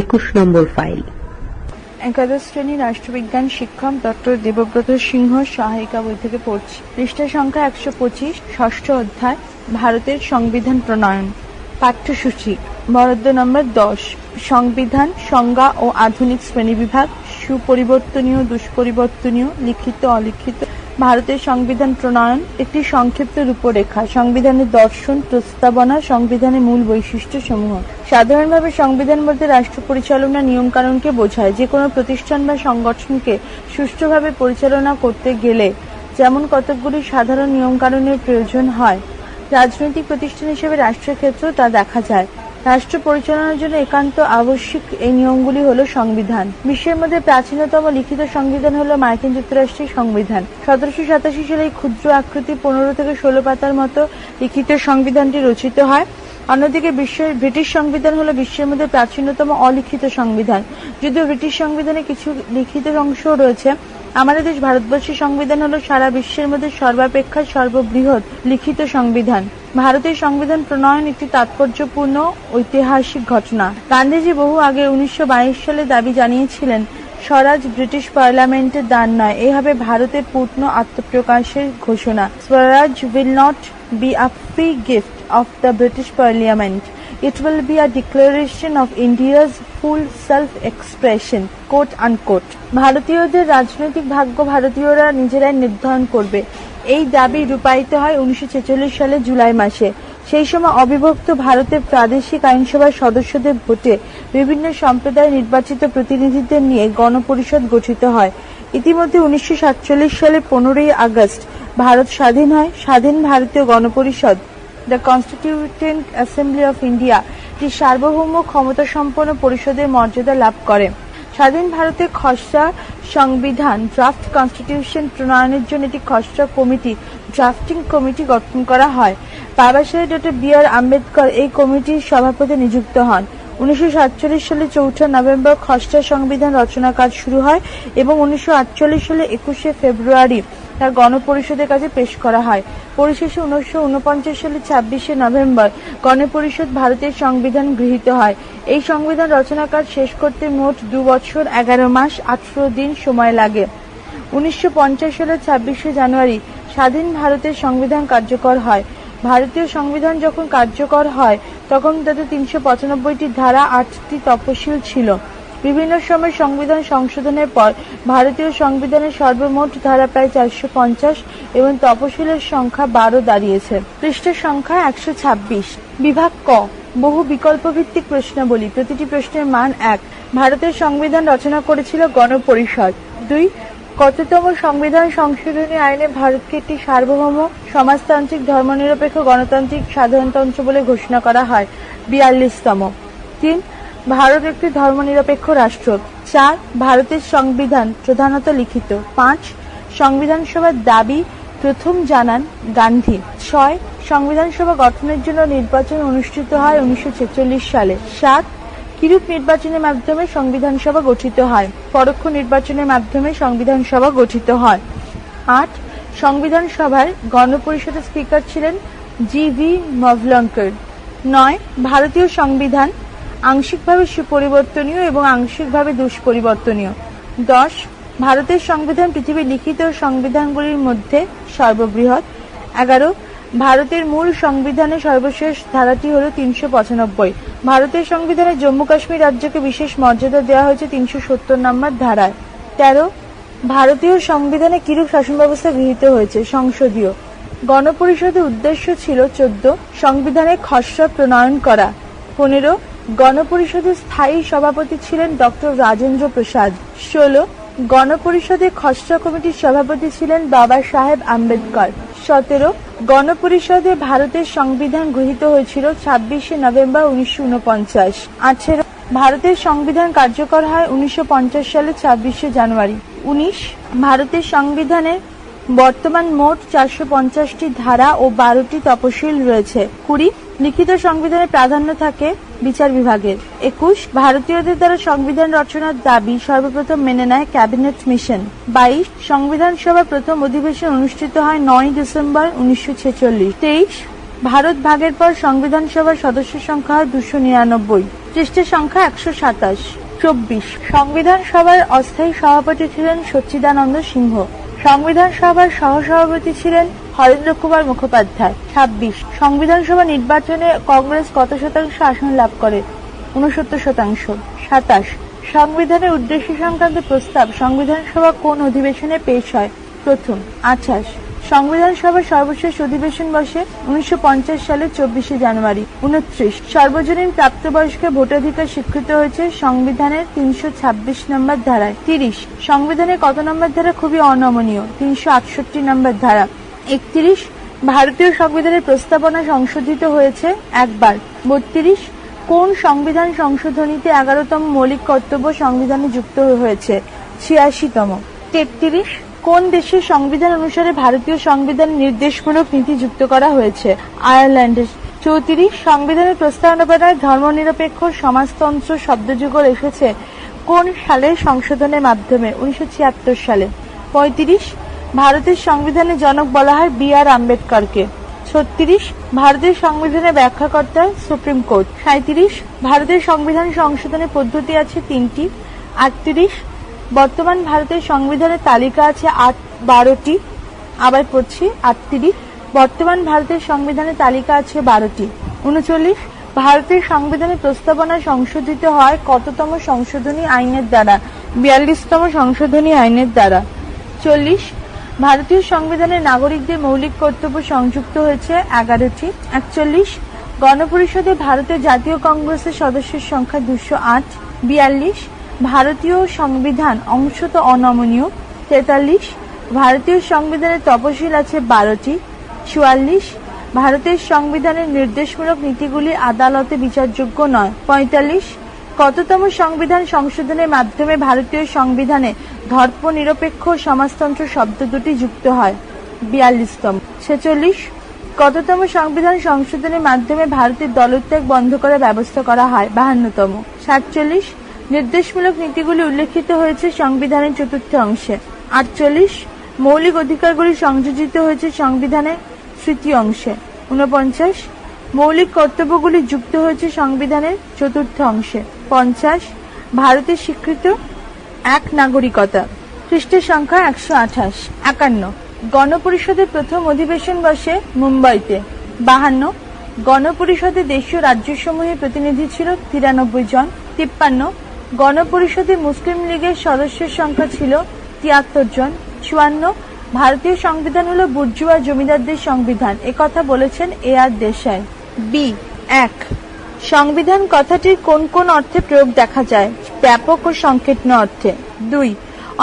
একুশ নম্বর ফাইল। একাদশ শ্রেণি রাষ্ট্রবিজ্ঞান শিক্ষক ডক্টর দেবব্রত সিংহ সহায়িকা বই থেকে পড়ছি। পৃষ্ঠা সংখ্যা একশো পঁচিশ, ষষ্ঠ অধ্যায়, ভারতের সংবিধান প্রণয়ন, পাঠ্যসূচি, বরাদ্দ নম্বর দশ, সংবিধান, সংজ্ঞা ও আধুনিক শ্রেণি বিভাগ, সুপরিবর্তনীয়, দুষ্পরিবর্তনীয়, লিখিত, অলিখিত ভারতের সংবিধান প্রণয়ন একটি সংক্ষিপ্ত রূপরেখা। সংবিধানের দর্শন, প্রস্তাবনা, সংবিধানের মূল বৈশিষ্ট্য সমূহ। সাধারণভাবে সংবিধান বলতে রাষ্ট্র পরিচালনা নিয়ম কানুনকে বোঝায়। যে কোনো প্রতিষ্ঠান বা সংগঠনকে সুষ্ঠুভাবে পরিচালনা করতে গেলে যেমন কতকগুলি সাধারণ নিয়ম কানুনের প্রয়োজন হয়, রাজনৈতিক প্রতিষ্ঠান হিসেবে রাষ্ট্রের ক্ষেত্রেও তা দেখা যায়। রাষ্ট্র পরিচালনার জন্য একান্ত আবশ্যিক এই নিয়মগুলি হলো সংবিধান। বিশ্বের মধ্যে প্রাচীনতম লিখিত সংবিধান হলো মার্কিন যুক্তরাষ্ট্রের সংবিধান। সতেরোশো সাতাশি সালে এই ক্ষুদ্র আকৃতি পনেরো থেকে ষোলো পাতার মতো লিখিত সংবিধানটি রচিত হয়। অন্যদিকে বিশ্বের ব্রিটিশ সংবিধান হলো বিশ্বের মধ্যে প্রাচীনতম অলিখিত সংবিধান। যদিও ব্রিটিশ সংবিধানে কিছু লিখিত অংশও রয়েছে আমাদের দেশ ভারতবর্ষের সংবিধান হলো সারা বিশ্বের মধ্যে সর্বাপেক্ষা সর্ববৃহৎ লিখিত সংবিধান। ভারতের সংবিধান প্রণয়ন একটি তাৎপর্যপূর্ণ ঐতিহাসিক ঘটনা। গান্ধীজি বহু আগে উনিশশো সালে দাবি জানিয়েছিলেন, স্বরাজ ব্রিটিশ পার্লামেন্টের দান নয় এই হবে ভারতের পূর্ণ আত্মপ্রকাশের ঘোষণা। Swaraj will not be a free gift of the British parliament It will be a declaration of India's full self-expression, quote unquote. ভারতীয়দের রাজনৈতিক ভাগ্য ভারতীয়রা নিজেরাই নির্ধারণ করবে। এই দাবি রূপায়িত হয় উনিশশো ছেচল্লিশ সালে জুলাই মাসে। সেই সময় অবিভক্ত ভারতের প্রাদেশিক আইনসভার সদস্যদের ভোটে বিভিন্ন সম্প্রদায় নির্বাচিত প্রতিনিধিদের নিয়ে গণপরিষদ গঠিত হয়। ইতিমধ্যে উনিশশো সাতচল্লিশ সালে পনেরোই আগস্ট ভারত স্বাধীন হয়। স্বাধীন ভারতীয় গণপরিষদ the constituent assembly of India একটি সার্বভৌম ক্ষমতা সম্পন্ন পরিষদের মর্যাদা লাভ করে। স্বাধীন ভারতের খসড়া সংবিধান ড্রাফট কনস্টিটিউশন প্রণয়নের জন্য একটি খসড়া কমিটি ড্রাফটিং কমিটি গঠন করা হয়। বাবা সাহেব ডক্টর বি আর আম্বেদকর এই কমিটির সভাপতি নিযুক্ত হন। উনিশশো সাতচল্লিশ সালে চৌঠা নভেম্বর খসড়া সংবিধান রচনা কাজ শুরু হয় এবং উনিশশো আটচল্লিশ সালে একুশে ফেব্রুয়ারি তার গণপরিষদের কাছে পেশ করা হয়। পরিশেষে উনিশশো উনপঞ্চাশ সালে ছাব্বিশে নভেম্বর গণপরিষদ ভারতের সংবিধান গৃহীত হয়। এই সংবিধান রচনা কাজ শেষ করতে মোট দু বছর এগারো মাস আঠারো দিন সময় লাগে। উনিশশো পঞ্চাশ সালের ছাব্বিশে জানুয়ারি স্বাধীন ভারতের সংবিধান কার্যকর হয়। ভারতীয় সংবিধান যখন কার্যকর হয়, তখন তাতে তিনশো পঁচানব্বইটি ধারা আটটি তপশিল ছিল। বিভিন্ন সময় সংবিধান সংশোধনের পর ভারতীয় সংবিধানের সর্বমোট ধারা প্রায় চারশো পঞ্চাশ এবং তপশিলের সংখ্যা বারো দাঁড়িয়েছে। পৃষ্ঠের সংখ্যা একশো ছাব্বিশ। বিভাগ ক, বহু বিকল্প ভিত্তিক প্রশ্নাবলী। প্রতিটি প্রশ্নের মান এক। ভারতের সংবিধান রচনা করেছিল গণপরিষদ। দুই, কততম সংবিধান সংশোধনী আইনে ভারতকে একটি সার্বভৌম, সমাজতান্ত্রিক, ধর্মনিরপেক্ষ, গণতান্ত্রিক, সাধারণতন্ত্র বলে ঘোষণা করা হয়। বিয়াল্লিশতম। তিন ভারত একটি ধর্মনিরপেক্ষ রাষ্ট্র। চার, ভারতের সংবিধান প্রধানত লিখিত। পাঁচ, সংবিধান সভার দাবি প্রথম জানান গান্ধী। ছয়, সংবিধান সভা গঠনের জন্য নির্বাচন অনুষ্ঠিত হয় উনিশশো ছেচল্লিশ সালে। সাত, কিরূপ নির্বাচনের মাধ্যমে সংবিধান সভা গঠিত হয়? পরোক্ষ নির্বাচনের মাধ্যমে সংবিধান সভা গঠিত হয়। আট, সংবিধান সভার গণপরিষদের স্পিকার ছিলেন জি ভি মভলঙ্কর। নয়, ভারতীয় সংবিধান আংশিকভাবে সুপরিবর্তনীয় এবং আংশিকভাবে দুষ্পরিবর্তনীয়। দশ, ভারতের সংবিধান পৃথিবীর লিখিত সংবিধানগুলির মধ্যে সর্ববৃহৎ। এগারো, ভারতের মূল সংবিধানের সর্বশেষ ধারাটি হল তিনশো পঁচানব্বই। ভারতের সংবিধানে জম্মু কাশ্মীর রাজ্যকে বিশেষ মর্যাদা দেওয়া হয়েছে তিনশো সত্তর নম্বর ধারায়। তেরো, ভারতীয় সংবিধানে কিরূপ শাসন ব্যবস্থা গৃহীত হয়েছে? সংসদীয়। গণপরিষদের উদ্দেশ্য ছিল চোদ্দ সংবিধানের খসড়া প্রণয়ন করা। পনেরো গণপরিষদের স্থায়ী সভাপতি ছিলেন ডক্টর রাজেন্দ্র প্রসাদ। ষোলো গণপরিষদের খসড়া কমিটির সভাপতি ছিলেন বাবা সাহেব আম্বেদকর। সতেরো, গণপরিষদে ভারতের সংবিধান গৃহীত হয়েছিল ছাব্বিশে নভেম্বর উনিশশো উনপঞ্চাশ। আঠেরো, ভারতের সংবিধান কার্যকর হয় উনিশশো সালে ছাব্বিশে জানুয়ারি। উনিশ, ভারতের সংবিধানের বর্তমান মোট চারশো পঞ্চাশটি ধারা ও বারোটি তপশিল রয়েছে। কুড়ি লিখিত সংবিধানে প্রাধান্য থাকে বিচার বিভাগের। একুশ, ভারতীয়দের দ্বারা সংবিধান রচনার দাবি সর্বপ্রথম মেনে নেয় ক্যাবিনেট মিশন। বাইশ, সংবিধান সভার প্রথম অধিবেশন অনুষ্ঠিত হয় নয় ডিসেম্বর উনিশশো ছেচল্লিশ। তেইশ, ভারত ভাগের পর সংবিধান সভার সদস্য সংখ্যা হয় দুশো নিরানব্বই। পৃষ্ঠের সংখ্যা একশো সাতাশ। চব্বিশ, সংবিধান সভার অস্থায়ী সভাপতি ছিলেন সচ্চিদানন্দ সিংহ। সংবিধান সভার সহসভাপতি ছিলেন হরেন্দ্র কুমার মুখোপাধ্যায়, ছাব্বিশ। সংবিধান সভা নির্বাচনে কংগ্রেস কত শতাংশ আসন লাভ করে? উনসত্তর শতাংশ। সাতাশ। সংবিধানের উদ্দেশ্য সংক্রান্ত প্রস্তাব সংবিধান সভা কোন অধিবেশনে পেশ হয়? প্রথম। আঠাশ। সংবিধান সভার সর্বশেষ অধিবেশন বসে উনিশশো পঞ্চাশ সালের চব্বিশে জানুয়ারি। উনত্রিশ সর্বজনীন প্রাপ্তবয়স্কের ভোটাধিকার স্বীকৃত হয়েছে সংবিধানের তিনশো ছাব্বিশ নম্বর ধারায়। তিরিশ। সংবিধানের কত নম্বর ধারা খুবই অনমনীয়, তিনশো আটষট্টি নম্বর ধারা। একত্রিশ, ভারতীয় সংবিধানের প্রস্তাবনা সংশোধিত হয়েছে একবার। বত্রিশ, কোন সংবিধান সংশোধনীতে এগারোতম মৌলিক কর্তব্য সংবিধানে যুক্ত হয়েছে? ছিয়াশিতম। তেত্রিশ, কোন দেশের সংবিধান অনুসারে ভারতীয় সংবিধান নির্দেশমূলক নীতি যুক্ত করা হয়েছে? আয়ারল্যান্ডের। চৌত্রিশ, সংবিধানের প্রস্তাবনায় ধর্মনিরপেক্ষ সমাজতন্ত্র শব্দযুগল এসেছে। কোন সালের সংশোধনের মাধ্যমে? উনিশশো ছিয়াত্তর সালে। পঁয়ত্রিশ ভারতের সংবিধানের জনক বলা হয় বি আর আম্বেদকরকে। ছত্রিশ, ভারতের সংবিধানের ব্যাখ্যাকর্তা সুপ্রিম কোর্ট। সাঁত্রিশ ভারতের সংবিধান সংশোধনের পদ্ধতি আছে তিনটি। আটত্রিশ, বর্তমান ভারতের সংবিধানের তালিকা আছে আট, বারোটি। আবার পড়ছি, আটত্রিশ, বর্তমান ভারতের সংবিধানের তালিকা আছে বারোটি। উনচল্লিশ, ভারতের সংবিধানের প্রস্তাবনা সংশোধিত হয় কততম সংশোধনী আইনের দ্বারা? বিয়াল্লিশতম সংশোধনী আইনের দ্বারা। চল্লিশ ভারতীয় সংবিধানে নাগরিকদের মৌলিক কর্তব্য সংযুক্ত হয়েছে এগারোটি। একচল্লিশ, গণপরিষদে ভারতের জাতীয় কংগ্রেসের সদস্যের সংখ্যা দুশো আট, বিয়াল্লিশ, ভারতীয় সংবিধান অংশত অনমনীয়, তেতাল্লিশ, ভারতীয় সংবিধানের তপশিল আছে বারোটি, চুয়াল্লিশ, ভারতের সংবিধানের নির্দেশমূলক নীতিগুলি আদালতে বিচারযোগ্য নয়, পঁয়তাল্লিশ কততম সংবিধান সংশোধনের মাধ্যমে ভারতীয় সংবিধানে ধর্মনিরপেক্ষ সমাজতন্ত্র শব্দ দুটি যুক্ত হয়? বিয়াল্লিশতম। ছেচল্লিশ। কততম সংবিধান সংশোধনের মাধ্যমে ভারতের দলত্যাগ বন্ধ করার ব্যবস্থা করা হয়? বাহান্নতম। সাতচল্লিশ। নির্দেশমূলক নীতিগুলি উল্লেখিত হয়েছে সংবিধানের চতুর্থ অংশে। আটচল্লিশ। মৌলিক অধিকারগুলি সংযোজিত হয়েছে সংবিধানের তৃতীয় অংশে। ঊনপঞ্চাশ। মৌলিক কর্তব্যগুলি যুক্ত হয়েছে সংবিধানের চতুর্থ অংশে। পঞ্চাশ, ভারতের স্বীকৃত এক নাগরিকতা। খ্রিস্টের সংখ্যা একশো আঠাশ। একান্ন, গণপরিষদের প্রথম অধিবেশন বসে মুম্বাইতে। বাহান্ন, গণপরিষদে দেশীয় রাজ্যসমূহের প্রতিনিধি ছিল তিরানব্বই জন। তিপ্পান্ন, গণপরিষদে মুসলিম লীগের সদস্যের সংখ্যা ছিল তিয়াত্তর জন। চুয়ান্ন, ভারতীয় সংবিধান হলো বুর্জুয়া জমিদারদের সংবিধান। একথা বলেছেন এ আর দেশাই। বি, এক সংবিধান কথাটির কোন কোন অর্থে প্রয়োগ দেখা যায়? ব্যাপক ও সংকীর্ণ অর্থে। দুই,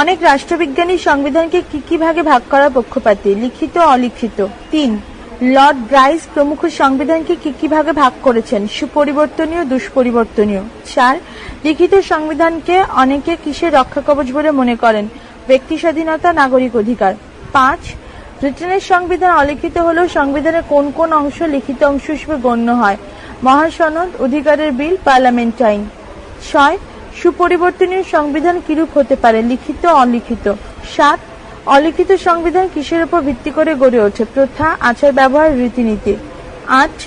অনেক রাষ্ট্রবিজ্ঞানী সংবিধানকে কি কি ভাগে ভাগ করার পক্ষপাতী, লিখিত অলিখিত? তিন, লর্ড ব্রাইস প্রমুখ সংবিধানকে কি কি ভাগে ভাগ করেছেন? সুপরিবর্তনীয়, দুষ্পরিবর্তনীয়? চার, লিখিত সংবিধানকে অনেকে কিসের রক্ষা কবচ বলে মনে করেন? ব্যক্তি স্বাধীনতা, নাগরিক অধিকার। পাঁচ, ব্রিটেনের সংবিধান অলিখিত হলেও সংবিধানের কোন কোন অংশ লিখিত অংশ হিসেবে গণ্য হয়? মহাসনদ অধিকারের বিল পার্লামেন্ট আইন। ছয়, সুপরিবর্তনীয় সংবিধান কিরূপ হতে পারে, লিখিত, অলিখিত? সাত, অলিখিত সংবিধান কিসের উপর ভিত্তি করে গড়ে ওঠে? প্রথা, আচার, ব্যবহার, রীতিনীতি? আট,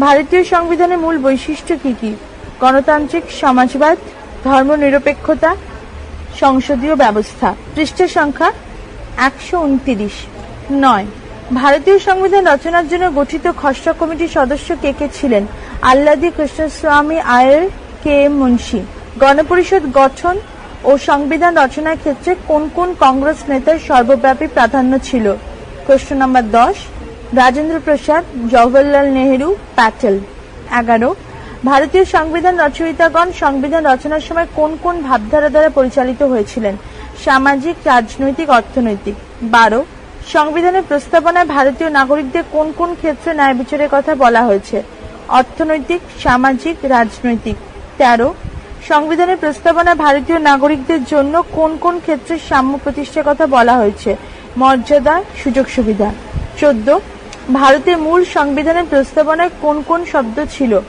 ভারতীয় সংবিধানের মূল বৈশিষ্ট্য কি কি? গণতান্ত্রিক, সমাজবাদ, ধর্মনিরপেক্ষতা, সংসদীয় ব্যবস্থা? পৃষ্ঠের সংখ্যা একশো উনত্রিশ। নয়, ভারতীয় সংবিধান রচনার জন্য গঠিত খসড়া কমিটির সদস্য কে কে ছিলেন? আল্লাদি কৃষ্ণস্বামী আয়ের কে মুন্সি। গণপরিষদ গঠন ও সংবিধান রচনার ক্ষেত্রে কোন কোন কংগ্রেস নেতার সর্বব্যাপী প্রাধান্য ছিল? প্রশ্ন নম্বর দশ, রাজেন্দ্র প্রসাদ, জওহরলাল নেহেরু, প্যাটেল। এগারো, ভারতীয় সংবিধান রচয়িতাগণ সংবিধান রচনার সময় কোন কোন ভাবধারা দ্বারা পরিচালিত হয়েছিলেন? সামাজিক, রাজনৈতিক, অর্থনৈতিক। বারো, সংবিধানের প্রস্তাবনায় ভারতীয় নাগরিকদের কোন কোন ক্ষেত্রে ন্যায় বিচারের কথা বলা হয়েছে? অর্থনৈতিক, সামাজিক, রাজনৈতিক। তেরো, সংবিধানের প্রস্তাবনা ভারতীয় নাগরিকদের জন্য কোন কোন ক্ষেত্রে সাম্য প্রতিষ্ঠার কথা বলা হয়েছে? মর্যাদা, সুযোগ সুবিধা। চোদ্দ, ভারতের মূল সংবিধানের প্রস্তাবনায় কোন কোন শব্দ ছিল?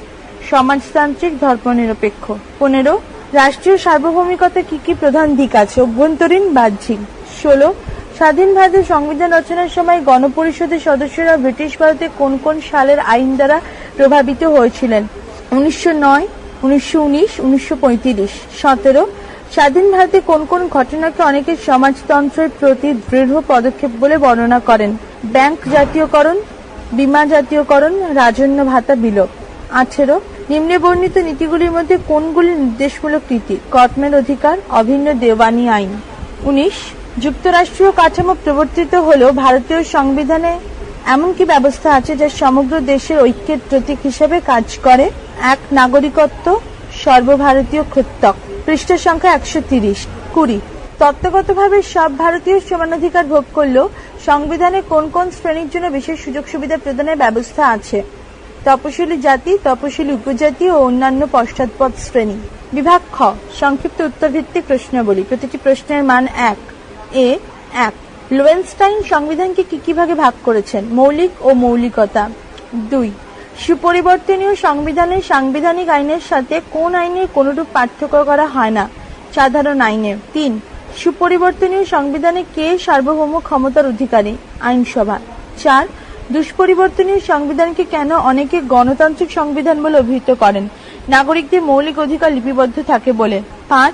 সমাজতান্ত্রিক ধর্মনিরপেক্ষ। পনেরো, রাষ্ট্রীয় সার্বভৌমিকতা কি কি প্রধান দিক আছে? অভ্যন্তরীণ, বাহ্যিক। ষোলো স্বাধীন ভারতের সংবিধান রচনার সময় গণপরিষদের সদস্যরা ব্রিটিশ ভারতে কোন কোন সালের আইন দ্বারা প্রভাবিত হয়েছিলেন? উনিশশো নয়, উনিশশো উনিশ, উনিশশো পঁয়ত্রিশ, সতেরো। স্বাধীন ভারতে কোন কোন ঘটনাকে অনেকে সমাজতন্ত্রের প্রতি দৃঢ় পদক্ষেপ বলে বর্ণনা করেন? ব্যাংক জাতীয়করণ, বীমা জাতীয়করণ, রাজন্য ভাতা বিলোপ আঠেরো। নিম্নে বর্ণিত নীতিগুলির মধ্যে কোনগুলি নির্দেশমূলক নীতি? কর্মের অধিকার, অভিন্ন দেওয়ানি আইন। উনিশ। যুক্তরাষ্ট্রীয় কাঠামো প্রবর্তিত হলেও ভারতীয় সংবিধানে এমন কি ব্যবস্থা আছে যা সমগ্র দেশের ঐক্যের প্রতীক হিসেবে কাজ করে? এক, নাগরিকত্ব, সর্বভারতীয় কর্তক পৃষ্ঠা সংখ্যা একশো তিরিশ। কুড়ি, তত্ত্বগতভাবে সব ভারতীয় সমানাধিকার ভোগ করলেও সংবিধানে কোন কোন শ্রেণির জন্য বিশেষ সুযোগ সুবিধা প্রদানের ব্যবস্থা আছে? তপশিলি জাতি, তপশিলি উপজাতি ও অন্যান্য পশ্চাৎপদ শ্রেণি। বিভাগ খ, সংক্ষিপ্ত উত্তরভিত্তিক প্রশ্নাবলী। প্রতিটি প্রশ্নের মান এক। এ, এক, লোয়েনস্টাইন সংবিধানকে কি কি ভাগে ভাগ করেছেন? মৌলিক ও মৌলিকতা। দুই, সুপরিবর্তনীয় সংবিধানের সাংবিধানিক আইনের সাথে কোন আইনের কোনরূপ পার্থক্য করা হয় না? সাধারণ আইনে। তিন, সুপরিবর্তনীয় সংবিধানে কে সার্বভৌম ক্ষমতার অধিকারী? আইনসভা। চার, দুষ্পরিবর্তনীয় সংবিধানকে কেন অনেকে গণতান্ত্রিক সংবিধান বলে অভিহিত করেন? নাগরিকদের মৌলিক অধিকার লিপিবদ্ধ থাকে বলে। পাঁচ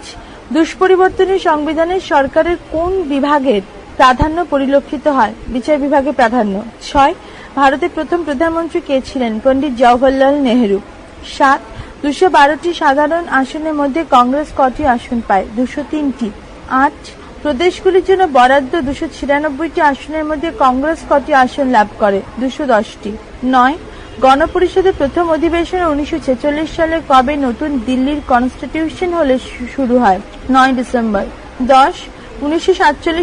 দুষ্পরিবর্তনীয় সংবিধানে সরকারের কোন বিভাগের প্রাধান্য পরিলক্ষিত হয়? বিচার বিভাগে প্রাধান্য। ছয়, ভারতের প্রথম প্রধানমন্ত্রী কে ছিলেন? পণ্ডিত জওহরলাল নেহেরু। সাত, দুশো বারোটি সাধারণ আসনের মধ্যে কংগ্রেস কটি আসন পায়? দুশো তিনটি। আট, প্রদেশগুলির জন্য বরাদ্দ দুশো ছিয়ানব্বইটি আসনের মধ্যে কংগ্রেস কটি আসন লাভ করে? দুশো দশটি। নয় গণপরিষদের প্রথম অধিবেশন উনিশশো ছেচল্লিশ সালে কবে নতুন দিল্লির কনস্টিটিউশন হলে শুরু হয়? নয় ডিসেম্বর। দশ, উনিশশো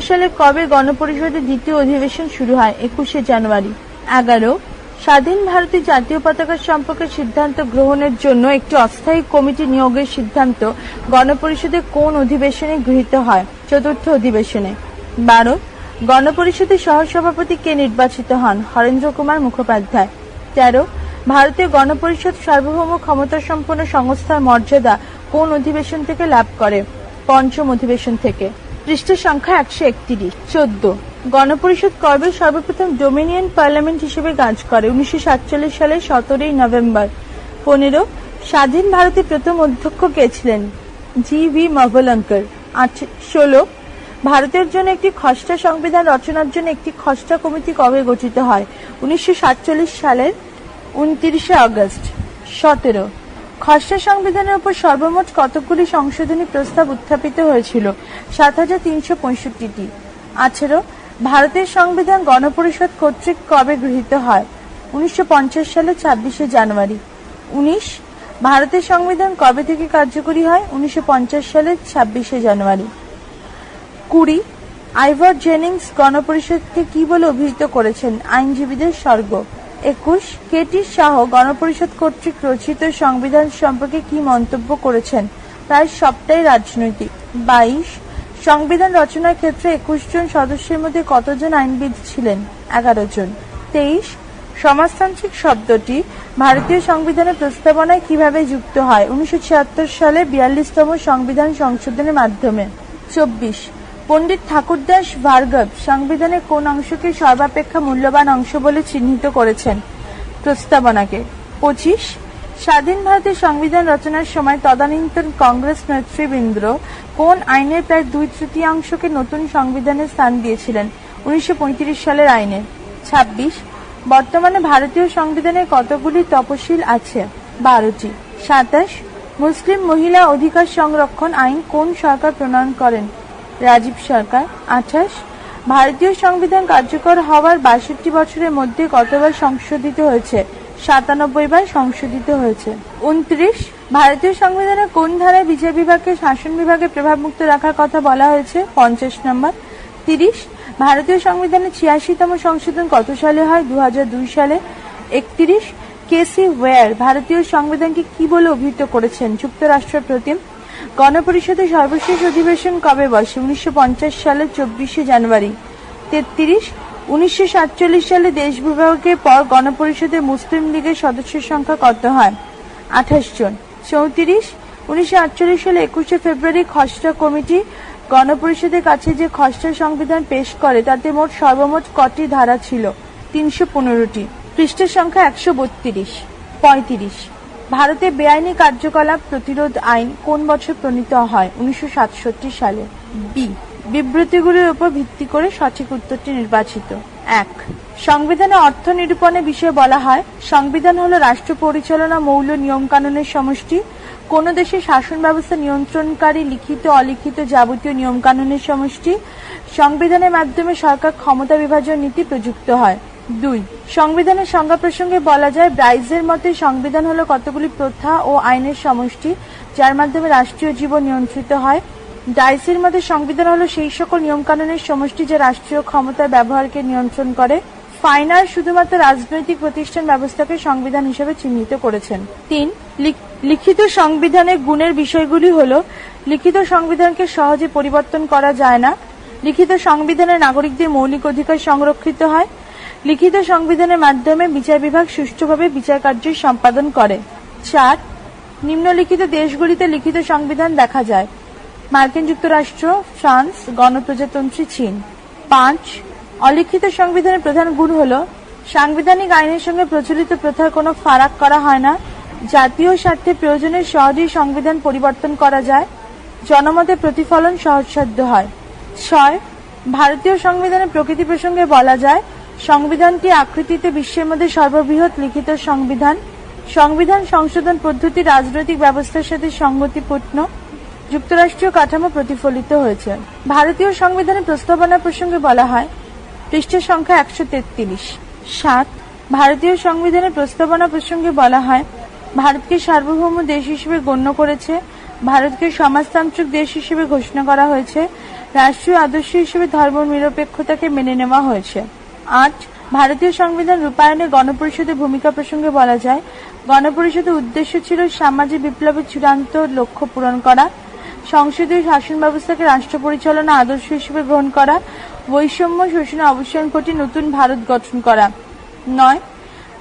সালে কবে গণপরিষদের দ্বিতীয় অধিবেশন শুরু হয়? একুশে জানুয়ারি। এগারো, স্বাধীন ভারতের জাতীয় পতাকা সম্পর্কে সিদ্ধান্ত গ্রহণের জন্য একটি অস্থায়ী কমিটি নিয়োগের সিদ্ধান্ত গণপরিষদের কোন অধিবেশনে গৃহীত হয়? চতুর্থ অধিবেশনে। বারো, গণপরিষদের সহসভাপতি কে নির্বাচিত হন? হরেন্দ্র কুমার মুখোপাধ্যায়। তেরো, ভারতীয় গণপরিষদ সার্বভৌম ক্ষমতা সম্পন্ন সংস্থার মর্যাদা কোন অধিবেশন থেকে লাভ করে? পঞ্চম অধিবেশন থেকে। পৃষ্ঠ সংখ্যা একশো একত্রিশ, চোদ্দ। গণপরিষদ কবে সর্বপ্রথম ডোমিনিয়ন পার্লামেন্ট হিসেবে কাজ করে, উনিশশো সাতচল্লিশ সালের সতেরোই নভেম্বর। পনেরো, স্বাধীন ভারতের প্রথম অধ্যক্ষ কে ছিলেন? জি ভি মভলঙ্কর আট ষোলো, ভারতের জন্য একটি খসড়া সংবিধান রচনার জন্য একটি খসড়া কমিটি কবে গঠিত হয়? উনিশশো সাতচল্লিশ সালের উনত্রিশে আগস্ট। সতেরো। খসড়া সংবিধানের উপর সর্বমোট কতগুলি সংশোধনী প্রস্তাব উত্থাপিত হয়েছিল? সাত হাজার তিনশো পঁয়ষট্টিটি। আঠেরো। ভারতের সংবিধান গণপরিষদ কর্তৃক কবে গৃহীত হয়? উনিশশো পঞ্চাশ সালে ছাব্বিশে জানুয়ারি। উনিশ। ভারতের সংবিধান কবে থেকে কার্যকরী হয়? উনিশশো পঞ্চাশ সালের ছাব্বিশে জানুয়ারি। কুড়ি। আইভর জেনিংস গণপরিষদকে কি বলে অভিহিত করেছেন আইনজীবীদের স্বর্গ? একুশ, কেটি শাহ গণপরিষদ কর্তৃক রচিত সংবিধান সম্পর্কে কি মন্তব্য করেছেন? প্রায় সবটাই রাজনৈতিক। বাইশ, সংবিধান রচনার ক্ষেত্রে একুশ জন সদস্যের মধ্যে কতজন আইনবিদ ছিলেন? এগারো জন। তেইশ, সমাজতান্ত্রিক শব্দটি ভারতীয় সংবিধানের প্রস্তাবনায় কীভাবে যুক্ত হয়? উনিশশো ছিয়াত্তর সালে বিয়াল্লিশতম সংবিধান সংশোধনের মাধ্যমে। চব্বিশ পণ্ডিত ঠাকুরদাস ভার্গব সংবিধানের কোন অংশকে সর্বাপেক্ষা মূল্যবান অংশ বলে চিহ্নিত করেছেন প্রস্তাবনাকে। পঁচিশ, স্বাধীন ভারতের সংবিধান রচনার সময় তদানীন্তন কংগ্রেস নেতৃবৃন্দ কোন আইনের প্রায় দুই তৃতীয়াংশকে নতুন সংবিধানে স্থান দিয়েছিলেন? উনিশশো পঁয়ত্রিশ সালের আইনে। ছাব্বিশ, বর্তমানে ভারতীয় সংবিধানে কতগুলি তপশিল আছে? বারোটি। সাতাশ, মুসলিম মহিলা অধিকার সংরক্ষণ আইন কোন সরকার প্রণয়ন করেন? রাজীব সরকার, আঠাশ। ভারতীয় সংবিধান কার্যকর হওয়ার বাষট্টি বছরের মধ্যে কতবার সংশোধিত হয়েছে? সাতানব্বই বার সংশোধিত হয়েছে। উনত্রিশ। ভারতীয় সংবিধানে কোন ধারায় বিচার বিভাগকে শাসন বিভাগে প্রভাবমুক্ত রাখার কথা বলা হয়েছে? পঞ্চাশ নম্বর। তিরিশ। ভারতীয় সংবিধানের ছিয়াশিতম সংশোধন কত সালে হয়? দু হাজার দুই সালে। একত্রিশ। কেসি ওয়ার, ভারতীয় সংবিধানকে কি বলে অভিহিত করেছেন? যুক্তরাষ্ট্রের প্রতিম গণপরিষদের সর্বশেষ অধিবেশন কবে বসে উনিশশো সালের চব্বিশে জানুয়ারি। তেত্রিশ, উনিশশো সালে দেশ বিভাগের পর গণপরিষদের মুসলিম লীগের সদস্যের সংখ্যা কত হয়? আঠাশ জন। চৌত্রিশ, উনিশশো সালে একুশে ফেব্রুয়ারি খসড়া কমিটি গণপরিষদের কাছে যে খসড়া সংবিধান পেশ করে, তাতে মোট সর্বমোট কটি ধারা ছিল? তিনশো পনেরোটি। পৃষ্ঠের সংখ্যা একশো বত্রিশ। পঁয়ত্রিশ। ভারতে বেআইনি কার্যকলাপ প্রতিরোধ আইন কোন বছর প্রণীত হয়? উনিশশো সাতষট্টি সালে। বি বিবৃতিগুলির উপর ভিত্তি করে সঠিক উত্তরটি নির্বাচিত। এক. সংবিধানে অর্থ নিরূপণের বিষয়ে বলা হয়, সংবিধান হল রাষ্ট্র পরিচালনা মৌল নিয়মকানুনের সমষ্টি। কোন দেশের শাসন ব্যবস্থা নিয়ন্ত্রণকারী লিখিত, অলিখিত যাবতীয় নিয়মকানুনের সমষ্টি। সংবিধানের মাধ্যমে সরকার ক্ষমতা বিভাজন নীতি প্রযুক্ত হয়। দুই, সংবিধানের সংজ্ঞা প্রসঙ্গে বলা যায়, ব্রাইজের মতে সংবিধান হলো কতগুলি প্রথা ও আইনের সমষ্টি, যার মাধ্যমে রাষ্ট্রীয় জীবন নিয়ন্ত্রিত হয়। ডাইসির মতে সংবিধান হলো সেই সকল নিয়মকানুনের সমষ্টি যা রাষ্ট্রীয় ক্ষমতার ব্যবহারকে নিয়ন্ত্রণ করে। ফাইনার শুধুমাত্র রাজনৈতিক প্রতিষ্ঠান ব্যবস্থাকে সংবিধান হিসেবে চিহ্নিত করেছেন। তিন লিখ- লিখিত সংবিধানের গুণের বিষয়গুলি হল, লিখিত সংবিধানকে সহজে পরিবর্তন করা যায় না। লিখিত সংবিধানে নাগরিকদের মৌলিক অধিকার সংরক্ষিত হয়। লিখিত সংবিধানের মাধ্যমে বিচার বিভাগ সুষ্ঠুভাবে বিচার কার্য সম্পাদন করে। চার, নিম্নলিখিত দেশগুলিতে লিখিত সংবিধান দেখা যায়। মার্কিন যুক্তরাষ্ট্র, ফ্রান্স, গণপ্রজাতন্ত্রী চীন। পাঁচ, অলিখিত সংবিধানের প্রধান গুণ হল, সাংবিধানিক আইনের সঙ্গে প্রচলিত প্রথার কোনো ফারাক করা হয় না। জাতীয় স্বার্থে প্রয়োজনে সহজেই সংবিধান পরিবর্তন করা যায়। জনমতে প্রতিফলন সহজসাধ্য হয়। ছয়, ভারতীয় সংবিধানের প্রকৃতি প্রসঙ্গে বলা যায় সংবিধানটি আকৃতিতে বিশ্বের মধ্যে সর্ববৃহৎ লিখিত সংবিধান সংবিধান সংশোধন পদ্ধতি, রাজনৈতিক ব্যবস্থার সাথে সংগতিপূর্ণ যুক্তরাষ্ট্রীয় কাঠামো প্রতিফলিত হয়েছে। ভারতীয় সংবিধানের প্রস্তাবনা প্রসঙ্গে বলা হয়, পৃষ্ঠের সংখ্যা একশো তেত্রিশ। সাত, ভারতীয় সংবিধানের প্রস্তাবনা প্রসঙ্গে বলা হয়, ভারতকে সার্বভৌম দেশ হিসেবে গণ্য করেছে, ভারতকে সমাজতান্ত্রিক দেশ হিসেবে ঘোষণা করা হয়েছে, রাষ্ট্রীয় আদর্শ হিসেবে ধর্ম নিরপেক্ষতাকে মেনে নেওয়া হয়েছে। আট ভারতীয় সংবিধান রূপায়ণে গণপরিষদের ভূমিকা প্রসঙ্গে বলা যায়, গণপরিষদের উদ্দেশ্য ছিল সামাজিক বিপ্লবের চূড়ান্ত লক্ষ্য পূরণ করা, সংসদীয় শাসন ব্যবস্থাকে রাষ্ট্র পরিচালনা আদর্শ হিসেবে গ্রহণ করা, বৈষম্য শোষণে অবসান ঘটিয়ে নতুন ভারত গঠন করা। নয়,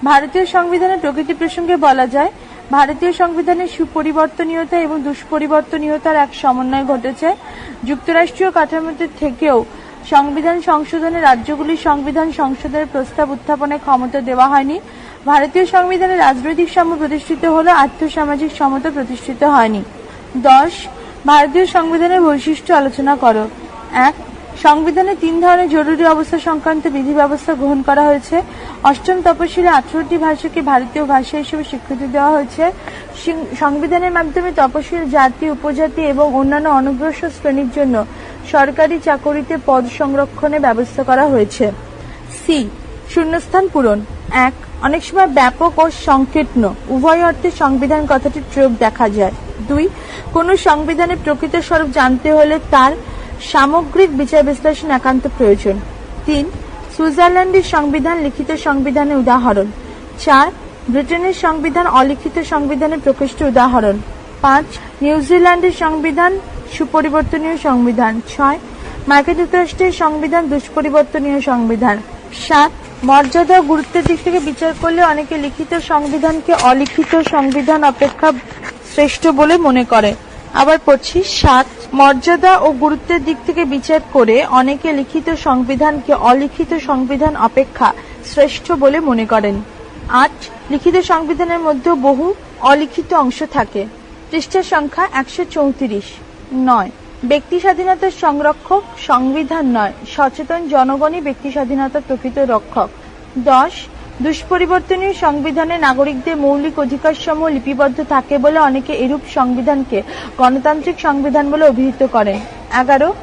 ভারতীয় সংবিধানের প্রকৃতি প্রসঙ্গে বলা যায়, ভারতীয় সংবিধানের সুপরিবর্তনীয়তা এবং দুষ্পরিবর্তনীয়তার এক সমন্বয় ঘটেছে, যুক্তরাষ্ট্রীয় কাঠামোতে থেকেও সংবিধান সংশোধনে রাজ্যগুলির সংবিধান সংশোধনের প্রস্তাব উত্থাপনের ক্ষমতা দেওয়া হয়নি। ভারতীয় সংবিধানে রাজনৈতিক সাম্য প্রতিষ্ঠিত হলেও আর্থসামাজিক সমতা প্রতিষ্ঠিত হয়নি। দশ, ভারতীয় সংবিধানের বৈশিষ্ট্য আলোচনা করো। এক, সংবিধানে তিন ধরনের জরুরি অবস্থা সংক্রান্ত বিধি ব্যবস্থা গ্রহণ করা হয়েছে। অষ্টম তপশিলে আঠারোটি ভাষাকে ভারতীয় ভাষা হিসেবে স্বীকৃতি দেওয়া হয়েছে। সংবিধানের মাধ্যমে তপশিল জাতি, উপজাতি এবং অন্যান্য অনগ্রসর শ্রেণির জন্য সরকারি চাকরিতে পদ সংরক্ষণের ব্যবস্থা করা হয়েছে। সি শূন্যস্থান পূরণ। এক, অনেক সময় ব্যাপক ও সংকীর্ণ, উভয় অর্থে সংবিধান কথাটির প্রয়োগ দেখা যায়। দুই, কোন সংবিধানের প্রকৃত স্বরূপ জানতে হলে তার সামগ্রিক বিচার বিশ্লেষণ একান্ত প্রয়োজন। তিন, সুইজারল্যান্ডের সংবিধান লিখিত সংবিধানের উদাহরণ। চার, ব্রিটেনের সংবিধান অলিখিত সংবিধানের প্রকৃষ্ট উদাহরণ। পাঁচ, নিউজিল্যান্ডের সংবিধান সুপরিবর্তনীয় সংবিধান। ছয়, মার্কিন যুক্তরাষ্ট্রের সংবিধান দুষ্পরিবর্তনীয় সংবিধান। সাত, মর্যাদা ও গুরুত্বের দিক থেকে বিচার করলে অনেকে লিখিত সংবিধানকে অলিখিত সংবিধান অপেক্ষা শ্রেষ্ঠ বলে মনে করে। আবার পড়ছি, সাত, মর্যাদা ও গুরুত্বের দিক থেকে বিচার করে অনেকে লিখিত সংবিধানকে অলিখিত সংবিধান অপেক্ষা শ্রেষ্ঠ বলে মনে করেন। আট, লিখিত সংবিধানের মধ্যে বহু অলিখিত অংশ থাকে। পৃষ্ঠার সংখ্যা একশো চৌত্রিশ। নয়। ব্যক্তি স্বাধীনতার সংরক্ষক, সংবিধান নয়। সচেতন জনগণই ব্যক্তি স্বাধীনতার প্রকৃত রক্ষক। দশ, দুষ্পরিবর্তনীয় সংবিধানে নাগরিকদের মৌলিক অধিকার সমূহ লিপিবদ্ধ থাকে বলে অনেকে এরূপ সংবিধানকে গণতান্ত্রিক সংবিধান বলে অভিহিত করেন। এগারো,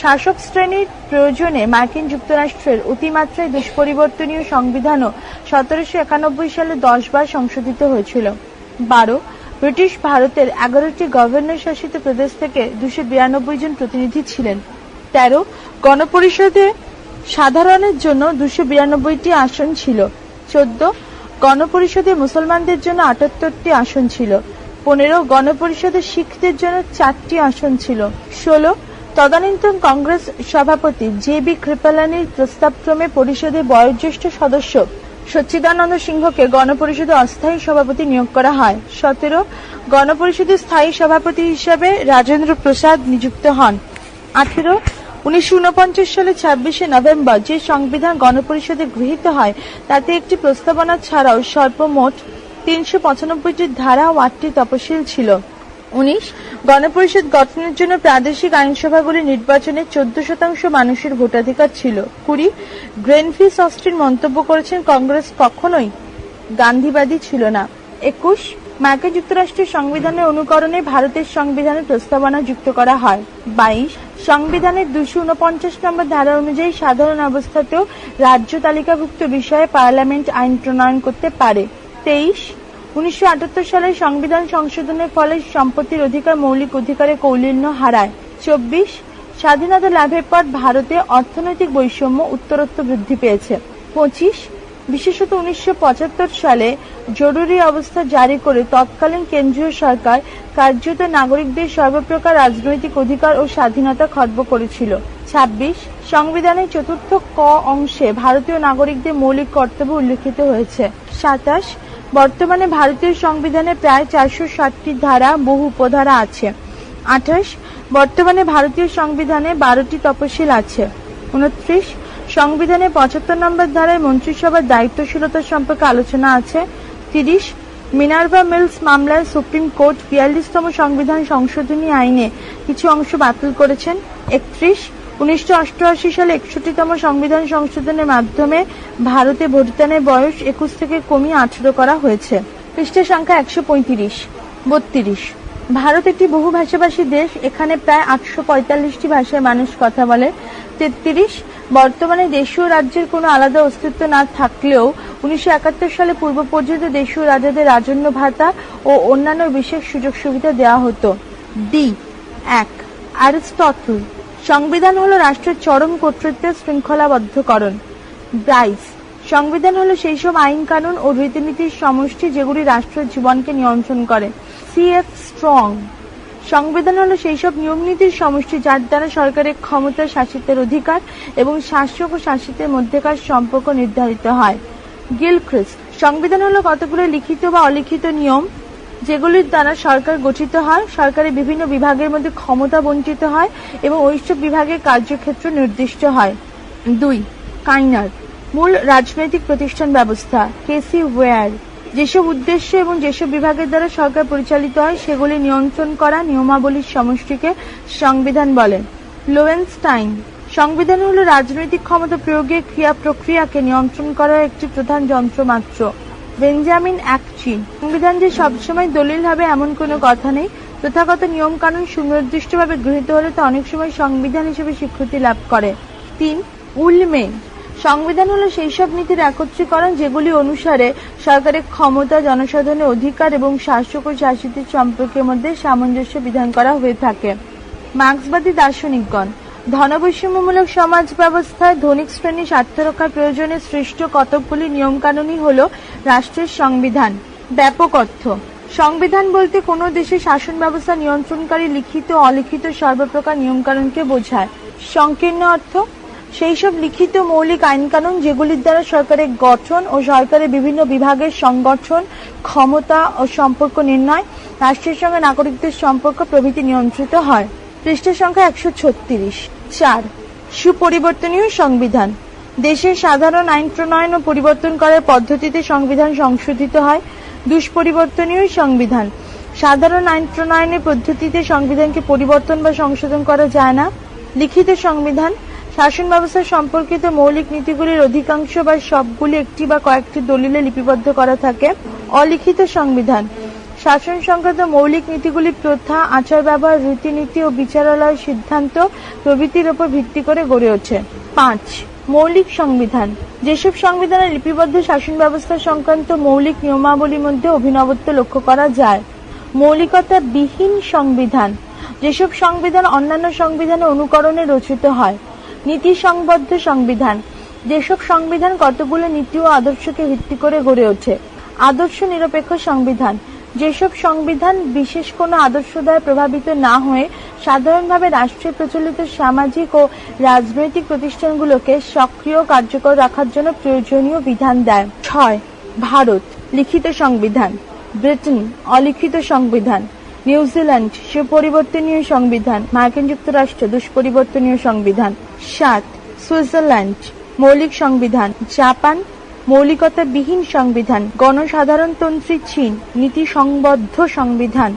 শাসক শ্রেণির প্রয়োজনে মার্কিন যুক্তরাষ্ট্রের অতিমাত্রায় দুষ্পরিবর্তনীয় সংবিধানও সতেরোশো একানব্বই সালে দশ বার সংশোধিত হয়েছিল। বারো ব্রিটিশ ভারতের এগারোটি গভর্নর শাসিত প্রদেশ থেকে দুশো বিরানব্বই জন প্রতিনিধি ছিলেন। তেরো, গণপরিষদে সাধারণের জন্য দুশো বিরানব্বইটি আসন ছিল। চোদ্দ, গণপরিষদে মুসলমানদের জন্য আটাত্তরটি আসন ছিল। পনেরো, গণপরিষদে শিখদের জন্য চারটি আসন ছিল। ষোলো, তদানীন্তন কংগ্রেস সভাপতি জে বি কৃপালানির প্রস্তাবক্রমে পরিষদের বয়োজ্যেষ্ঠ সদস্য সচ্চিদানন্দ সিংহকে গণপরিষদে অস্থায়ী সভাপতি নিয়োগ করা হয়। সতেরো গণপরিষদের স্থায়ী সভাপতি হিসাবে রাজেন্দ্র প্রসাদ নিযুক্ত হন। আঠেরো, উনিশশো সালে ছাব্বিশে নভেম্বর যে সংবিধান গণপরিষদে গৃহীত হয়, তাতে একটি প্রস্তাবনা ছাড়াও সর্বমোট তিনশো পঁচানব্বইটি ধারা ও আটটি তপশিল ছিল। উনিশ, গণপরিষদ গঠনের জন্য প্রাদেশিক আইনসভাগুলি নির্বাচনে চোদ্দ শতাংশ মানুষের ভোটাধিকার ছিল। কুড়ি, গ্রেনফিস অস্টিন মন্তব্য করেছেন কংগ্রেস কখনোই গান্ধীবাদী ছিল না। একুশ, মার্কিন যুক্তরাষ্ট্রের সংবিধানের অনুকরণে ভারতের সংবিধানের প্রস্তাবনা যুক্ত করা হয়। বাইশ, সংবিধানের দুশো উনপঞ্চাশ নম্বর ধারা অনুযায়ী সাধারণ অবস্থাতেও রাজ্য তালিকাভুক্ত বিষয়ে পার্লামেন্ট আইন প্রণয়ন করতে পারে। তেইশ উনিশশো সালের সংবিধান সংশোধনের ফলে সম্পত্তির অধিকার মৌলিক অধিকারে কৌলিন্য হারায়। চব্বিশ, স্বাধীনতা লাভের পর ভারতে অর্থনৈতিক বৈষম্য উত্তরোত্তর বৃদ্ধি পেয়েছে। পঁচিশ, বিশেষত উনিশশো সালে জরুরি অবস্থা জারি করে তৎকালীন কেন্দ্রীয় সরকার কার্যত নাগরিকদের সর্বপ্রকার রাজনৈতিক অধিকার ও স্বাধীনতা খর্ব করেছিল। ছাব্বিশ, সংবিধানের চতুর্থ ক অংশে ভারতীয় নাগরিকদের মৌলিক কর্তব্য উল্লেখিত হয়েছে। সাতাশ বর্তমানে ভারতীয় সংবিধানে প্রায় চারশো ষাটটি ধারা, বহু উপধারা আছে। আঠাশ, বর্তমানে ভারতীয় সংবিধানে বারোটি তপশিল আছে। উনত্রিশ, সংবিধানে পঁচাত্তর নম্বর ধারায় মন্ত্রিসভার দায়িত্বশীলতা সম্পর্কে আলোচনা আছে। তিরিশ মিনার্ভা মিলস মামলায় সুপ্রিম কোর্ট বিয়াল্লিশতম সংবিধান সংশোধনী আইনে কিছু অংশ বাতিল করেছেন। একত্রিশ উনিশশো অষ্টআশি সালে একষট্টিতম সংবিধান সংশোধনের মাধ্যমে ভারতে ভোটদানের বয়স একুশ থেকে কমিয়ে আঠারো করা হয়েছে। পৃষ্ঠের সংখ্যা একশো পঁয়ত্রিশ, বত্রিশ। ভারত একটি বহু ভাষাভাষী দেশ, এখানে প্রায় আটশো পঁয়তাল্লিশটি ভাষায় মানুষ কথা বলে, তেত্রিশ। বর্তমানে দেশীয় রাজ্যের কোনো আলাদা অস্তিত্ব না থাকলেও উনিশশো একাত্তর সালে পূর্ব পর্যন্ত দেশীয় রাজাদের রাজন্য ভাতা ও অন্যান্য বিশেষ সুযোগ সুবিধা দেওয়া হতো। ডি, এক। অ্যারিস্টটল সংবিধান হলো রাষ্ট্রের চরম কর্তৃত্বের শৃঙ্খলাবদ্ধকরণ। ব্রাইস, সংবিধান হলো সেই সব আইন কানুন ও রীতিনীতির সমষ্টি যেগুলি রাষ্ট্রের জীবনকে নিয়ন্ত্রণ করে। সি এফ স্ট্রং, সংবিধান হলো সেই সব নিয়ম নীতির সমষ্টি যার দ্বারা সরকারের ক্ষমতা শাসিতের অধিকার এবং শাসক ও শাসিতের মধ্যেকার সম্পর্ক নির্ধারিত হয়। গিলক্রিস্ট, সংবিধান হলো কতগুলো লিখিত বা অলিখিত নিয়ম? যেগুলির দ্বারা সরকার গঠিত হয়, সরকারের বিভিন্ন বিভাগের মধ্যে ক্ষমতা বঞ্চিত হয় এবং ওইসব বিভাগের কার্যক্ষেত্র নির্দিষ্ট হয়। দুই, কাইনার, মূল রাজনৈতিক প্রতিষ্ঠান ব্যবস্থা, কেসি ওয়্যার। যেসব উদ্দেশ্য এবং যেসব বিভাগের দ্বারা সরকার পরিচালিত হয়, সেগুলি নিয়ন্ত্রণ করা নিয়মাবলীর সমষ্টিকে সংবিধান বলে। লোয়েনস্টাইন, সংবিধান হলো রাজনৈতিক ক্ষমতা প্রয়োগের ক্রিয়া প্রক্রিয়াকে নিয়ন্ত্রণ করার একটি প্রধান যন্ত্র মাত্র। বেঞ্জামিন অ্যাকচি। সংবিধান যে সবসময় দলিল হবে এমন কোনো কথা নেই। তথাগত নিয়ম কানুন সুনির্দিষ্টভাবে গৃহীত হলে তা অনেক সময় সংবিধান হিসেবে স্বীকৃতি লাভ করে। তিন, উলমে। সংবিধান হলো সেই সব নীতির একত্রীকরণ যেগুলি অনুসারে সরকারের ক্ষমতা, জনসাধারণের অধিকার এবং শাসক ও শাসিতের সম্পর্কের মধ্যে সামঞ্জস্য বিধান করা হয়ে থাকে। মার্ক্সবাদী দার্শনিকগণ। ধনবৈষম্যমূলক সমাজ ব্যবস্থায় ধনিক শ্রেণি স্বার্থ রক্ষার প্রয়োজনে সৃষ্ট কতকগুলি নিয়মকানুনই হল রাষ্ট্রের সংবিধান। ব্যাপক অর্থ। সংবিধান বলতে কোনো দেশের শাসন ব্যবস্থা নিয়ন্ত্রণকারী লিখিত অলিখিত সর্বপ্রকার নিয়মকানুনকে বোঝায়। সংকীর্ণ অর্থ। সেই সব লিখিত মৌলিক আইনকানুন যেগুলির দ্বারা সরকারের গঠন ও সরকারের বিভিন্ন বিভাগের সংগঠন, ক্ষমতা ও সম্পর্ক নির্ণয়, রাষ্ট্রের সঙ্গে নাগরিকদের সম্পর্ক প্রভৃতি নিয়ন্ত্রিত হয়। পৃষ্ঠের সংখ্যা একশো ছত্রিশ। চার, সুপরিবর্তনীয় সংবিধান। দেশের সাধারণ আইন প্রণয়ন ও পরিবর্তন করার পদ্ধতিতে সংবিধান সংশোধিত হয়। দুষ্পরিবর্তনীয় সংবিধান। সাধারণ আইন প্রণয়নের পদ্ধতিতে সংবিধানকে পরিবর্তন বা সংশোধন করা যায় না। লিখিত সংবিধান। শাসন ব্যবস্থা সম্পর্কিত মৌলিক নীতিগুলির অধিকাংশ বা সবগুলি একটি বা কয়েকটি দলিলে লিপিবদ্ধ করা থাকে। অলিখিত সংবিধান। শাসন সংক্রান্ত মৌলিক নীতিগুলি প্রথা, আচার ব্যবহার, রীতিনীতি ও বিচারালয় সিদ্ধান্ত প্রভৃতির উপর ভিত্তি করে গড়ে ওঠে। পাঁচ, মৌলিক সংবিধান। যেসব সংবিধানে লিপিবদ্ধ শাসন ব্যবস্থা সংক্রান্ত মৌলিক নিয়মাবলীর মধ্যে অভিনবত্ব লক্ষ্য করা যায় মৌলিকতা বিহীন সংবিধান। যেসব সংবিধান অন্যান্য সংবিধানে অনুকরণে রচিত হয় নীতি সংবদ্ধ সংবিধান। যেসব সংবিধান কতগুলো নীতি ও আদর্শকে ভিত্তি করে গড়ে ওঠে, আদর্শ নিরপেক্ষ সংবিধান। যেসব সংবিধান বিশেষ কোনো আদর্শ দ্বারা প্রভাবিত না হয়ে সাধারণভাবে রাষ্ট্রে প্রচলিত সামাজিক ও রাজনৈতিক প্রতিষ্ঠানগুলোকে সক্রিয় কার্যকর রাখার জন্য প্রয়োজনীয় বিধান দেয়। ছয়, ভারত, লিখিত সংবিধান। ব্রিটেন, অলিখিত সংবিধান। নিউজিল্যান্ড সুপরিবর্তনীয় সংবিধান। মার্কিন যুক্তরাষ্ট্র, দুষ্পরিবর্তনীয় সংবিধান। সাত, সুইজারল্যান্ড, মৌলিক সংবিধান। জাপান মৌলিকতাবিহীন সংবিধান, গণসাধারণতন্ত্রী চীন নীতি সংবদ্ধ সংবিধান,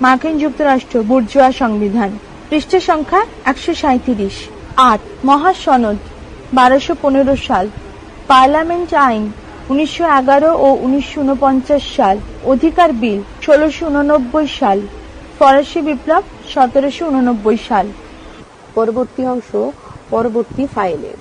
মার্কিন যুক্তরাষ্ট্র, বুর্জোয়া সংবিধান। পৃষ্ঠ সংখ্যা একশো সাঁত্রিশ আট, মহাসনদ, বারোশো পনেরো সাল। পার্লামেন্ট আইন, উনিশশো এগারো ও উনিশশো উনপঞ্চাশ সাল। অধিকার বিল, ষোলোশো উননব্বই সাল। ফরাসি বিপ্লব, সতেরোশো উননব্বই সাল। পরবর্তী অংশ, পরবর্তী ফাইলে।